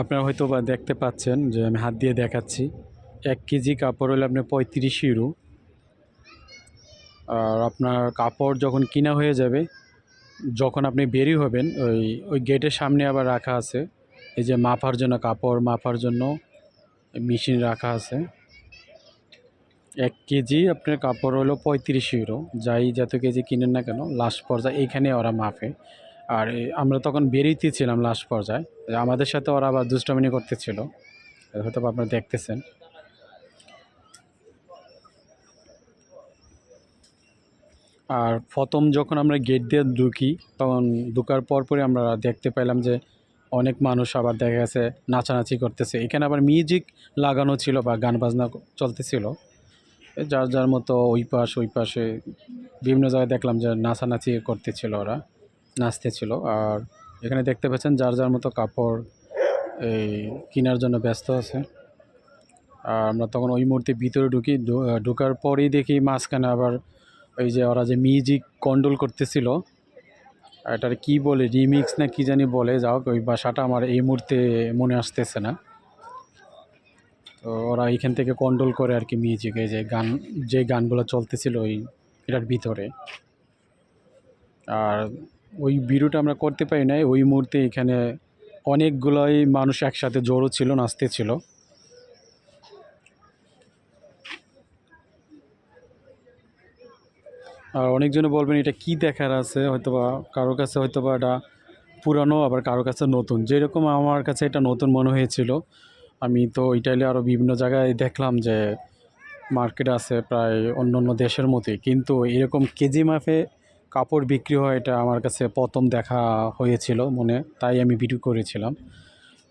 আপনারা হয়তো দেখতে পাচ্ছেন যে আমি হাত দিয়ে দেখাচ্ছি। এক কেজি কাপড় হলে আপনার পঁয়ত্রিশ ইউরো। আর আপনার কাপড় যখন কিনা হয়ে যাবে, যখন আপনি বেরি হবেন, ওই ওই গেটের সামনে আবার রাখা আছে। এই যে মাপার জন্য কাপড় মাপার জন্য মেশিন রাখা আছে। এক কেজি আপনার কাপড় হলো পঁয়ত্রিশ ইউরো। যাই যত কেজি কিনেন না কেন, লাস্ট পর্যায়ে এইখানে ওরা মাপে। আর আমরা তখন বেরিয়েছিলাম লাস্ট পর্যায়ে। আমাদের সাথে ওরা আবার দুষ্টামিনি করতেছিল। হয়তো আপনারা দেখতেছেন। আর প্রথম যখন আমরা গেট দিয়ে ঢুকি, তখন ঢুকার পর পরে আমরা দেখতে পেলাম যে অনেক মানুষ আবার দেখা গেছে নাচানাচি করতেছে। এখানে আবার মিউজিক লাগানো ছিল বা গান বাজনা চলতেছিল। যার যার মতো ওই পাশ, ওই পাশে বিভিন্ন জায়গায় দেখলাম যে নাচানাচি করতেছিল ওরা। নাচতেছিল আর এখানে দেখতে পাচ্ছেন যার যার মতো কাপড় এই কেনার জন্য ব্যস্ত আছে। আর আমরা তখন ওই মুহূর্তে ভিতরে ঢুকি। ঢোকার পরেই দেখি মাঝখানে আবার ওই যে ওরা যে মিউজিক কন্ট্রোল করতেছিল, এটার কী বলে, রিমিক্স না কি জানি বলে যাও ওই ভাষাটা আমার এই মুহূর্তে মনে আসতেছে না। তো ওরা এইখান থেকে কন্ট্রোল করে আর কি মিউজিকে যে গান, যে গানগুলো চলতেছিল ওই এটার ভিতরে। আর ওই ভিডিওটা আমরা করতে পারি নাই। ওই মুহূর্তে এখানে অনেকগুলোই মানুষ একসাথে জড়ো ছিল, নাচতে ছিল। আর অনেকজনে বলবেন, এটা কি দেখার আছে? হয়তোবা কারও কাছে হয়তোবা এটা পুরানো, আবার কারও কাছে নতুন। যেরকম আমার কাছে এটা নতুন মনে হয়েছিল, আমি তো ইটালি আরও বিভিন্ন জায়গায় দেখলাম যে, মার্কেট আছে প্রায় অন্য অন্য দেশের মতোই। কিন্তু এরকম কেজি মাপে কাপড় বিক্রি হয়, এটা আমার কাছে প্রথম দেখা হয়েছিল মনে, তাই আমি ভিডিও করেছিলাম।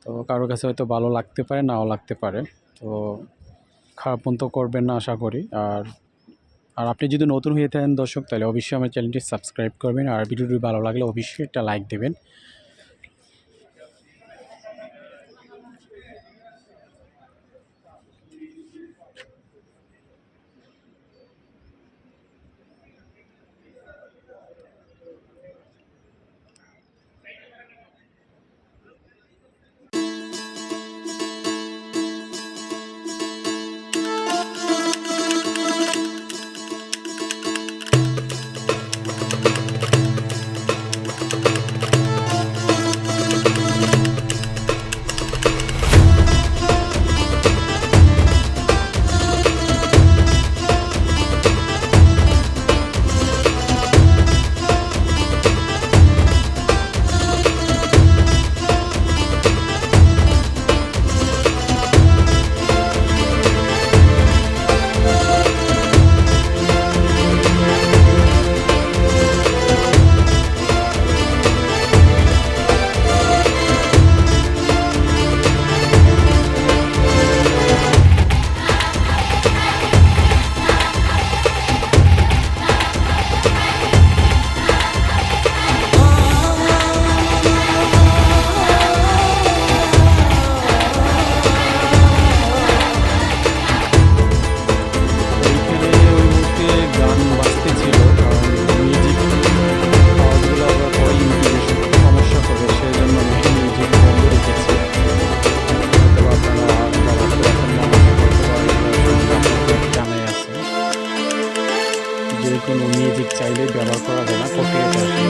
তো কারোর কাছে হয়তো ভালো লাগতে পারে, নাও লাগতে পারে। তো খারাপ মতো করবেন না, আশা করি। আর আর আপনি যদি নতুন হয়ে থাকেন দর্শক, তাহলে অবশ্যই আমার চ্যানেলটি সাবস্ক্রাইব করবেন। আর ভিডিওটি ভালো লাগলে অবশ্যই একটা লাইক দেবেন। যে কোনো মিউজিক চাইলে ব্যবহার করা যায় না কপিরাইট আসবে